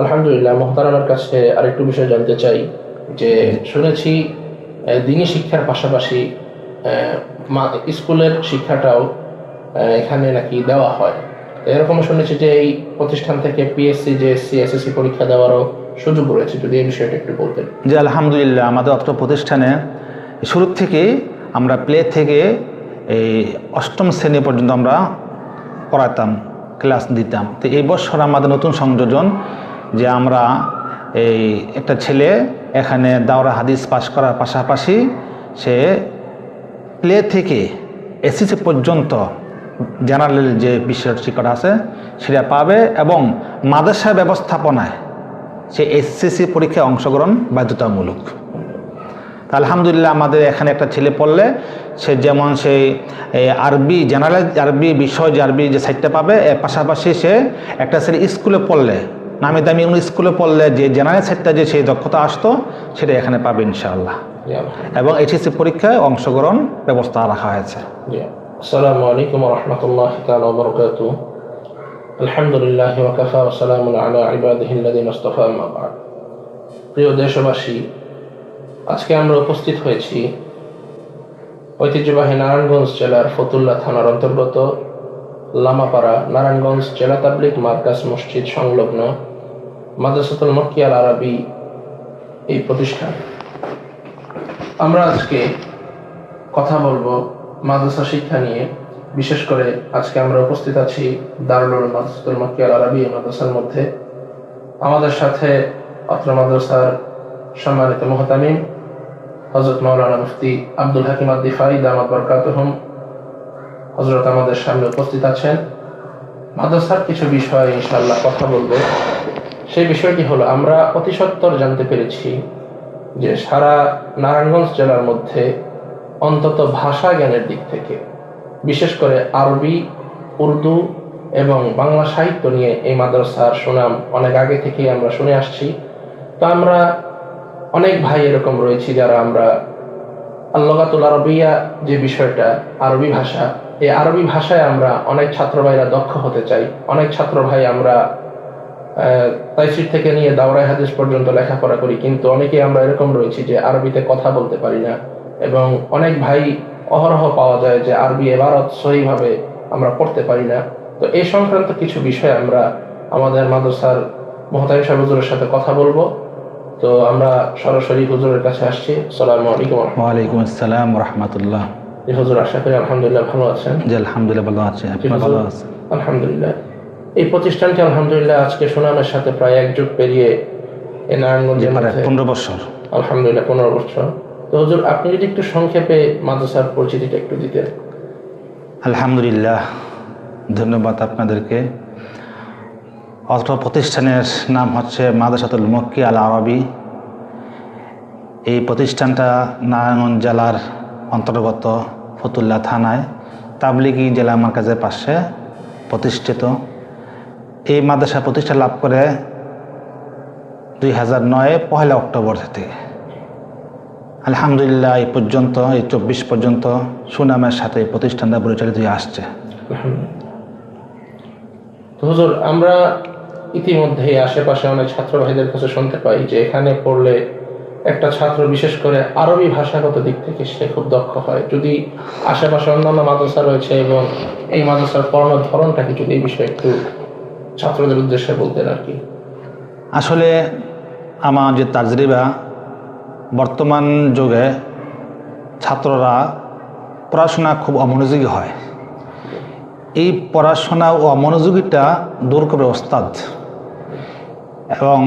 আলহামদুলিল্লাহ মোহতারামের কাছে আরেকটু বিষয় জানতে চাই যে শুনেছি দিনী শিক্ষার পাশাপাশি স্কুলের শিক্ষাটাও এখানে নাকি দেওয়া হয়। এরকম শুনেছি যে এই প্রতিষ্ঠান থেকে পিএসসি জেএসসি এসএসসি পরীক্ষা দেওয়ারও সুযোগ রয়েছে। যদি এই বিষয়টা একটু বলতেন। যে আলহামদুলিল্লাহ, আমাদের অত্র প্রতিষ্ঠানে শুরু থেকে আমরা প্লে থেকে এই অষ্টম শ্রেণি পর্যন্ত আমরা পড়াতাম, ক্লাস দিতাম। তো এই বছর আমাদের নতুন সংযোজন যে আমরা এই একটা ছেলে এখানে দাওরা হাদিস পাশ করার পাশাপাশি সে প্লে থেকে এসএসসি পর্যন্ত জেনারেল যে বিষয় শিক্ষাটা আছে, সেটা পাবে এবং মাদ্রাসা ব্যবস্থাপনায় সে এসএসসি পরীক্ষায় অংশগ্রহণ বাধ্যতামূলক। আলহামদুলিল্লাহ আমাদের এখানে একটা ছেলে পড়লে সে যেমন সেই আরবি জেনারেল, আরবি বিষয়, যে আরবি যে সাইটটা পাবে, এর পাশাপাশি সে একটা ছেলে স্কুলে পড়লে নামি দামি কোনো স্কুলে পড়লে যে জেনারেল সেটটা যে সেই দক্ষতা আসতো সেটা এখানে পাবে ইনশাআল্লাহ। এবং এইচএসসি পরীক্ষায় অংশগ্রহণ ব্যবস্থা রাখা হয়েছে। আসসালামু আলাইকুম রহমতুল্লাহ বারাকাতুহু আলহামদুলিল্লাহ ওয়া কাফা ওয়া সালামুন আলা ইবাদিহি আল্লাযিনা ইসতাফা প্রিয় দেশবাসী আজকে আমরা উপস্থিত হয়েছি ঐতিহ্যবাহী নারায়ণগঞ্জ জেলার ফতুল্লা থানার অন্তর্গত লামাপাড়া নারায়ণগঞ্জ জেলা তাবলিক মার্কাজ মসজিদ সংলগ্ন মাদ্রাসাতুল মক্কিয়াল আরবি এই প্রতিষ্ঠান। আমরা আজকে কথা বলব মাদ্রাসা শিক্ষা নিয়ে। বিশেষ করে আজকে আমরা উপস্থিত আছি দারুল মাদ্রাসাতুল মক্কিয়াল আরবি মাদ্রাসার মধ্যে। আমাদের সাথে অত্র মাদ্রাসার সম্মানিত মোহতামিম হজরত মাওলানা মুফতি আব্দুল হাকিম আদিফাই দামাত বরকাতহম হজরত আমাদের সামনে উপস্থিত আছেন। মাদ্রাসার কিছু বিষয়ে ইনশাল্লাহ কথা বলব। সেই বিষয়টি হলো, আমরা অতি সত্বর জানতে পেরেছি যে সারা নারায়ণগঞ্জ জেলার মধ্যে অন্তত ভাষা জ্ঞানের দিক থেকে, বিশেষ করে আরবি, উর্দু এবং বাংলা সাহিত্য নিয়ে এই মাদ্রাসার সুনাম অনেক আগে থেকেই আমরা শুনে আসছি। তো আমরা অনেক ভাই এরকম রয়েছি যারা আমরা আল্লগাতুল আরবিয়া যে বিষয়টা, আরবি ভাষা, এই আরবি ভাষায় আমরা অনেক ছাত্র ভাইরা দক্ষ হতে চাই, অনেক ছাত্র ভাই আমরা তাইসির থেকে নিয়ে দাওরাই হাদিস পর্যন্ত লেখাপড়া করি কিন্তু অনেকেই আমরা এরকম রয়েছি যে আরবিতে কথা বলতে পারি না। এবং অনেক ভাই অহরহ পাওয়া যায় যে আরবি এবারত সহিভাবে আমরা পড়তে পারি না। তো এই সংক্রান্ত কিছু বিষয় আমরা আমাদের মাদ্রাসার মহতাই সাহেব হুজুরের সাথে কথা বলব। তো আমরা সরাসরি হুজুরের কাছে আসছি। সালামু আলাইকুম ওয়ালাইকুম আসসালাম রহমতুল্লাহ। হুজুর আশা করি আলহামদুলিল্লাহ ভালো আছেন। জি আলহামদুলিল্লাহ ভালো আপনি ভালো আছেন? আলহামদুলিল্লাহ। এই প্রতিষ্ঠানটি আলহামদুলিল্লাহ আজকে সুনামের সাথে প্রায় এক যুগ পেরিয়ে এই নারায়ণগঞ্জের পনেরো বছর। আলহামদুলিল্লাহ পনেরো বছর। তো হুজুর আপনি যদি একটু সংক্ষেপে মাদ্রাসার পরিচিতিটা একটু দিতেন। আলহামদুলিল্লাহ ধন্যবাদ আপনাদেরকে। অত্র প্রতিষ্ঠানের নাম হচ্ছে মাদ্রাসাতুল মক্কি আল আরবি এই প্রতিষ্ঠানটা নারায়ণগঞ্জ জেলার অন্তর্গত ফতুল্লা থানায় তাবলিগি জেলা মার্কাজের পাশে প্রতিষ্ঠিত। এই মাদ্রাসা প্রতিষ্ঠা লাভ করে দুই হাজার নয়ে পহেলা অক্টোবর থেকে। আলহামদুলিল্লাহ, এই পর্যন্ত, এই চব্বিশ পর্যন্ত সুনামের সাথে এই প্রতিষ্ঠানটা পরিচালিত হয়ে আসছে। হুজুর, আমরা ইতিমধ্যে আশেপাশে অনেক ছাত্র ভাইদের কাছে শুনতে পাই যে এখানে পড়লে একটা ছাত্র বিশেষ করে আরবি ভাষাগত দিক থেকে সে খুব দক্ষ হয়। যদি আশেপাশে অন্যান্য মাদ্রাসা রয়েছে এবং এই মাদ্রাসার পড়ানোর ধরনটা কি? যদি এই বিষয়ে একটু ছাত্রদের উদ্দেশ্যে বলতেন আর কি। আসলে আমার যে তাজরিবা, বর্তমান যুগে ছাত্ররা পড়াশোনা খুব অমনোযোগী হয়। এই পড়াশোনা ও অমনোযোগীটা দূর করে ওস্তাদ। এবং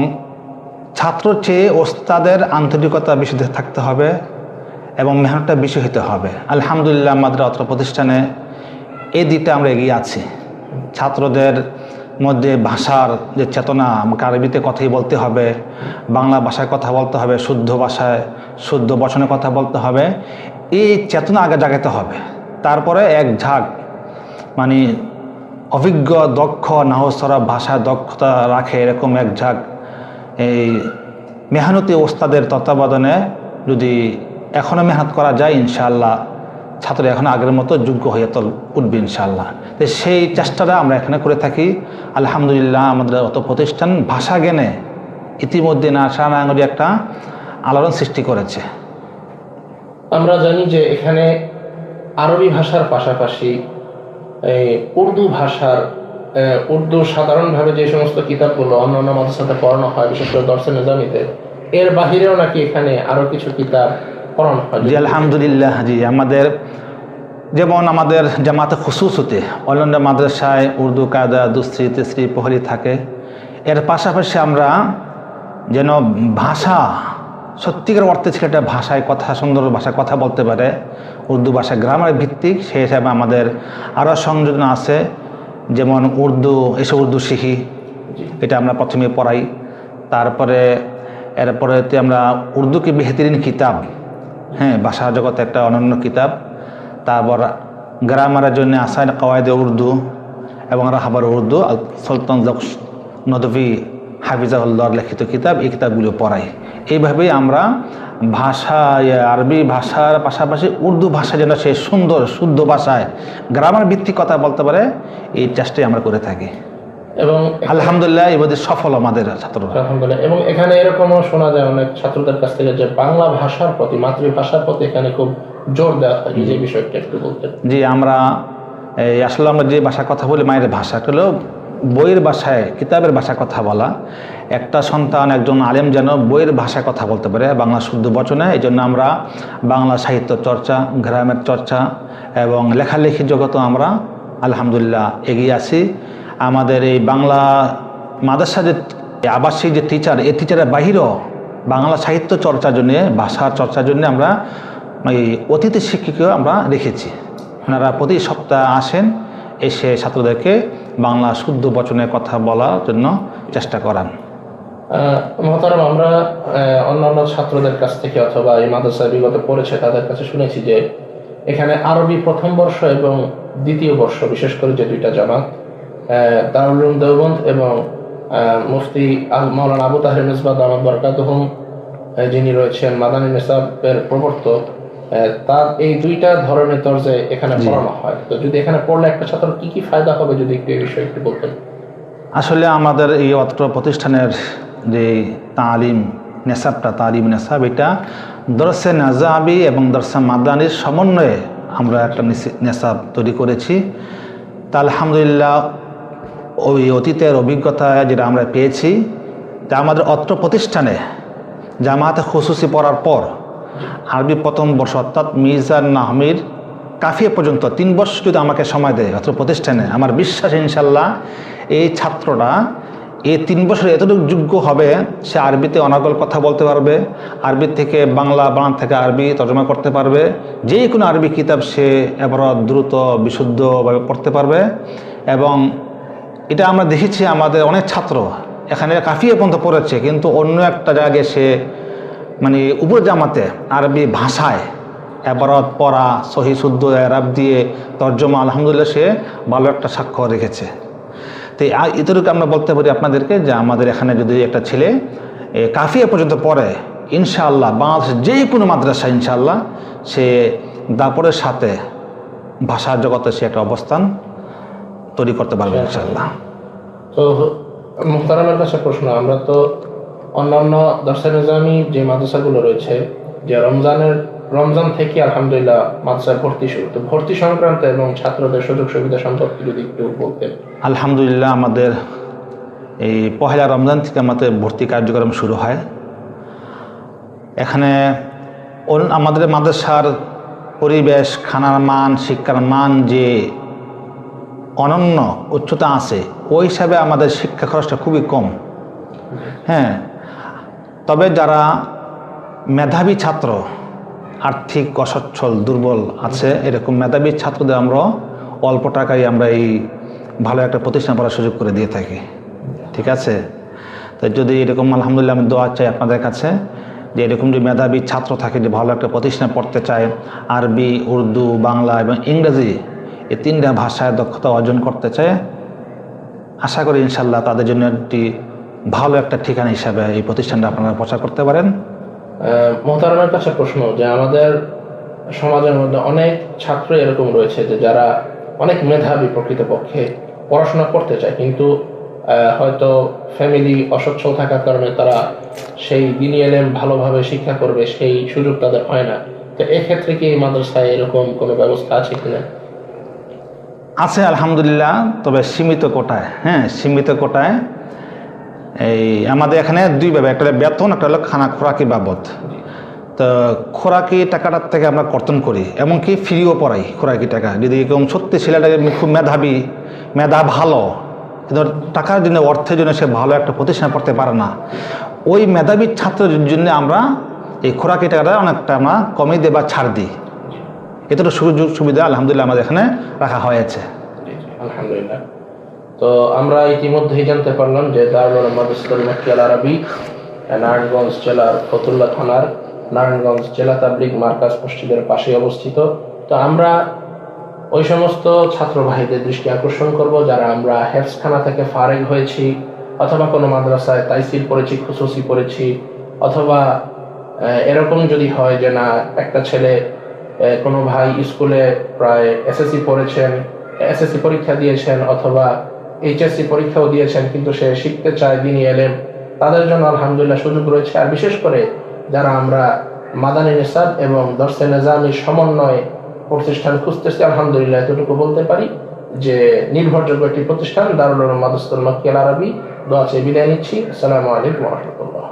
ছাত্র চেয়ে ওস্তাদের আন্তরিকতা বেশি থাকতে হবে এবং মেহনতটা বেশি হতে হবে। আলহামদুলিল্লাহ আমাদের অত্র প্রতিষ্ঠানে এই দিকটা আমরা এগিয়ে আছি। ছাত্রদের মধ্যে ভাষার যে চেতনা, আমাকে আরবিতে কথাই বলতে হবে, বাংলা ভাষায় কথা বলতে হবে, শুদ্ধ ভাষায়, শুদ্ধ বচনে কথা বলতে হবে, এই চেতনা আগে জাগাতে হবে। তারপরে এক ঝাঁক মানে অভিজ্ঞ, দক্ষ, নাহসরা ভাষায় দক্ষতা রাখে এরকম এক ঝাঁক। এই মেহনতি ওস্তাদের তত্ত্বাবধানে যদি এখনও মেহনত করা যায়, ইনশাআল্লাহ ছাত্র এখন আগের মতো যোগ্য হয়ে তল উঠবে ইনশাআল্লাহ। তো সেই চেষ্টাটা আমরা এখানে করে থাকি। আলহামদুলিল্লাহ আমাদের অত প্রতিষ্ঠান ভাষা জ্ঞানে ইতিমধ্যে নাসা নাঙ্গরি একটা আলোড়ন সৃষ্টি করেছে। আমরা জানি যে এখানে আরবি ভাষার পাশাপাশি উর্দু ভাষার উর্দু সাধারণভাবে যে সমস্ত কিতাবগুলো অন্যান্য মাদ্রাসাতে পড়ানো হয় বিশেষ করে দর্শন নিজামিতে এর বাহিরেও নাকি এখানে আরও কিছু কিতাব পড়ানো হয়। জি আলহামদুলিল্লাহ জি আমাদের যেমন আমাদের জামাতে খুসুসুতে অন্যান্য মাদ্রাসায় উর্দু, কায়দা দুশ্রী তিশ্রী পহলি থাকে। এর পাশাপাশি আমরা যেন ভাষা, সত্যিকার অর্থে ছেলেটা ভাষায় কথা, সুন্দর ভাষায় কথা বলতে পারে, উর্দু ভাষা গ্রামার ভিত্তিক, সেই হিসাবে আমাদের আরও সংযোজন আছে, যেমন উর্দু, এসে উর্দু শিখি, এটা আমরা প্রথমে পড়াই। তারপরে এরপরেতে আমরা উর্দু কি বেহতরিন কিতাব হ্যাঁ ভাষা জগতে একটা অনন্য কিতাব। তারপর গ্রামারের জন্য আসাইন কওয়ায়দে উর্দু এবং রাহাবার উর্দু সুলতান জক নদভি হাফিজাউল্লাহর লিখিত কিতাব এই কিতাবগুলো পড়াই। এইভাবেই আমরা ভাষা আরবি ভাষার পাশাপাশি উর্দু ভাষা যেন সে সুন্দর শুদ্ধ ভাষায় গ্রামার ভিত্তিক কথা বলতে পারে এই চেষ্টাই আমরা করে থাকি। এবং আলহামদুলিল্লাহ এবার সফল আমাদের ছাত্ররা। আলহামদুলিল্লাহ এবং এখানে এরকমও শোনা যায় অনেক ছাত্রদের কাছ থেকে যে বাংলা ভাষার প্রতি মাতৃভাষার প্রতি এখানে খুব জোর দেওয়া যে বিষয়টা একটু জি, আমরা আসলে আমরা যে ভাষা কথা বলি, মায়ের ভাষা হলো বইয়ের ভাষায়, কিতাবের ভাষা কথা বলা। একটা সন্তান, একজন আলেম যেন বইয়ের ভাষায় কথা বলতে পারে, বাংলা শুদ্ধ বচনে, এই জন্য আমরা বাংলা সাহিত্য চর্চা, গ্রামের চর্চা এবং লেখালেখি জগতেও আমরা আলহামদুলিল্লাহ এগিয়ে আছি। আমাদের এই বাংলা মাদ্রাসা যে আবাসিক যে টিচার এই টিচারের বাহিরেও বাংলা সাহিত্য চর্চার জন্যে ভাষার চর্চার জন্য আমরা এই অতিথি শিক্ষকও আমরা রেখেছি ওনারা প্রতি সপ্তাহে আসেন এসে ছাত্রদেরকে বাংলা শুদ্ধ বচনে কথা বলার জন্য চেষ্টা করান। মহতারাম আমরা অন্যান্য ছাত্রদের কাছ থেকে অথবা এই মাদ্রাসায় বিগত পড়েছে তাদের কাছে শুনেছি যে এখানে আরবি প্রথম বর্ষ এবং দ্বিতীয় বর্ষ বিশেষ করে যে দুইটা জামাত আহ, দারুল দেওবন্দ এবং মুফতি আল মাওলানা আবু তাহের মিসবাদ আহমদ যিনি রয়েছেন মাদানী নিসাবের প্রবর্তক। তার এই দুইটা ধরনের তর্জে এখানে পড়ানো হয়। তো যদি এখানে পড়লে একটা ছাত্র কি কি ফায়দা হবে যদি একটু এই বিষয়ে একটু বলতেন? আসলে আমাদের এই অত্র প্রতিষ্ঠানের যে তালিম নেশাবটা তালিম নেশাব এটা দর্শে নাজাবি এবং দর্শে মাদানির সমন্বয়ে আমরা একটা নেশাব তৈরি করেছি। তা আলহামদুলিল্লাহ ওই অতীতের অভিজ্ঞতা যেটা আমরা পেয়েছি তা আমাদের অত্র প্রতিষ্ঠানে জামাতে খুসুসি পড়ার পর আরবি প্রথম বর্ষ অর্থাৎ মির্জা নাহমির কাফিয়া পর্যন্ত তিন বছর যদি আমাকে সময় দেয় অত্র প্রতিষ্ঠানে, আমার বিশ্বাস ইনশাল্লাহ এই ছাত্রটা এই তিন বছর এতটুকু যোগ্য হবে, সে আরবিতে অনাগল কথা বলতে পারবে, আরবি থেকে বাংলা বাংলা থেকে আরবি তর্জমা করতে পারবে যে কোনো আরবি কিতাব সে এবার দ্রুত, বিশুদ্ধভাবে পড়তে পারবে এবং এটা আমরা দেখেছি আমাদের অনেক ছাত্র এখানে কাফিয়ে পর্যন্ত পড়েছে, কিন্তু অন্য একটা জায়গায় সে মানে উপর জামাতে আরবি ভাষায় এবারত পড়া সহি শুদ্ধ এরাব দিয়ে তর্জমা আলহামদুলিল্লাহ সে ভালো একটা সাক্ষ্য রেখেছে। তো এতটুকু আমরা বলতে পারি আপনাদেরকে যে আমাদের এখানে যদি একটা ছেলে কাফিয়া পর্যন্ত পড়ে ইনশাআল্লাহ বাংলাদেশের যে কোনো মাদ্রাসা ইনশাআল্লাহ সে দাপরের সাথে ভাষার জগতে সে একটা অবস্থান তৈরি করতে পারবে ইনশাআল্লাহ। তো মুহতারামের কাছে প্রশ্ন আমরা তো অন্যান্য নিজামী যে মাদ্রাসাগুলো রয়েছে, যে রমজানের, রমজান থেকে আলহামদুলিল্লাহ মাদ্রাসায় ভর্তি শুরু। তো ভর্তি সংক্রান্ত এবং ছাত্রদের সুযোগ সুবিধা সম্পর্কে যদি একটু বলতেন। আলহামদুলিল্লাহ, আমাদের এই পহেলা রমজান থেকে আমাদের ভর্তি কার্যক্রম শুরু হয়। এখানে আমাদের মাদ্রাসার পরিবেশ, খানার মান, শিক্ষার মান যে অনন্য, উচ্চতা আছে, ওই হিসাবে আমাদের শিক্ষা খরচটা খুবই কম। হ্যাঁ তবে যারা মেধাবী ছাত্র, আর্থিক, অসচ্ছল, দুর্বল আছে, এরকম মেধাবী ছাত্রদের আমরা অল্প টাকায় আমরা এই ভালো একটা প্রতিষ্ঠান পড়ার সুযোগ করে দিয়ে থাকি। ঠিক আছে? তো যদি এরকম আলহামদুলিল্লাহ আমি দোয়া চাই আপনাদের কাছে যে এরকম যে মেধাবী ছাত্র থাকে যে ভালো একটা প্রতিষ্ঠানে পড়তে চায়, আরবি, উর্দু, বাংলা এবং ইংরেজি এই তিনটা ভাষায় দক্ষতা অর্জন করতে চায়, আশা করি ইনশাল্লাহ তাদের জন্য একটি ভালো একটা ঠিকানা হিসাবে এই প্রতিষ্ঠানটা আপনারা প্রচার করতে পারেন। মোহতারামের কাছে প্রশ্ন যে আমাদের সমাজের মধ্যে অনেক ছাত্র এরকম রয়েছে যে যারা অনেক মেধাবী প্রকৃতপক্ষে পড়াশোনা করতে চায় কিন্তু হয়তো ফ্যামিলি অসচ্ছল থাকার কারণে তারা সেই দিনী এলেম ভালোভাবে শিক্ষা করবে সেই সুযোগ তাদের হয় না। তো এক্ষেত্রে কি এই মাদ্রাসায় এরকম কোনো ব্যবস্থা আছে কিনা? আছে আলহামদুলিল্লাহ তবে সীমিত কোটায় হ্যাঁ সীমিত কোটায় এই আমাদের এখানে দুই ভাবে, একটা বেতন, একটা হলো খানা খোরাকি বাবদ। তো খোরাকি টাকাটার থেকে আমরা কর্তন করি, এমনকি ফ্রিও পড়াই খোরাকি টাকা। যদি কেউ সত্যি ছেলেটাকে খুব মেধাবী, মেধা ভালো কিন্তু টাকার জন্য, অর্থের জন্য সে ভালো একটা প্রতিষ্ঠান পড়তে পারে না, ওই মেধাবী ছাত্রের জন্য আমরা এই খোরাকি টাকাটা অনেকটা আমরা কমিয়ে দিই বা ছাড় দিই। এতটা সুযোগ সুবিধা আলহামদুলিল্লাহ আমাদের এখানে রাখা হয়েছে। আলহামদুলিল্লাহ। তো আমরা ইতিমধ্যেই জানতে পারলাম যে দারুল উলুম মাদ্রাসাতুল মক্কিয়াল আরবি নারায়ণগঞ্জ জেলার ফতুল্লা থানার নারায়ণগঞ্জ জেলা তাবলিগ মার্কাজ মসজিদের পাশে অবস্থিত। তো আমরা ওই সমস্ত ছাত্র ভাইদের দৃষ্টি আকর্ষণ করব যারা আমরা হেফসখানা থেকে ফারেক হয়েছি, অথবা কোনো মাদ্রাসায় তাইসির পড়েছি, খুসুসি পড়েছি, অথবা এরকম যদি হয় যে না, একটা ছেলে কোনো ভাই স্কুলে প্রায় এসএসসি পড়েছেন, এসএসসি পরীক্ষা দিয়েছেন, অথবা এইচএসসি পরীক্ষাও দিয়েছেন, কিন্তু সে শিখতে চায় দিনই এলেম তাদের জন্য আলহামদুলিল্লাহ সুযোগ রয়েছে। আর বিশেষ করে যারা আমরা মাদানী নিসাব এবং দর্শে নিজামী সমন্বয় প্রতিষ্ঠান খুঁজতেছি, আলহামদুলিল্লাহ এতটুকু বলতে পারি যে নির্ভরযোগ্য একটি প্রতিষ্ঠান, দারুল মাদস্তুল মাকিয়াল আরবি। দোয়া চেয়ে বিদায় নিচ্ছি। আসসালামু আলাইকুম রাহমাতুল্লাহ।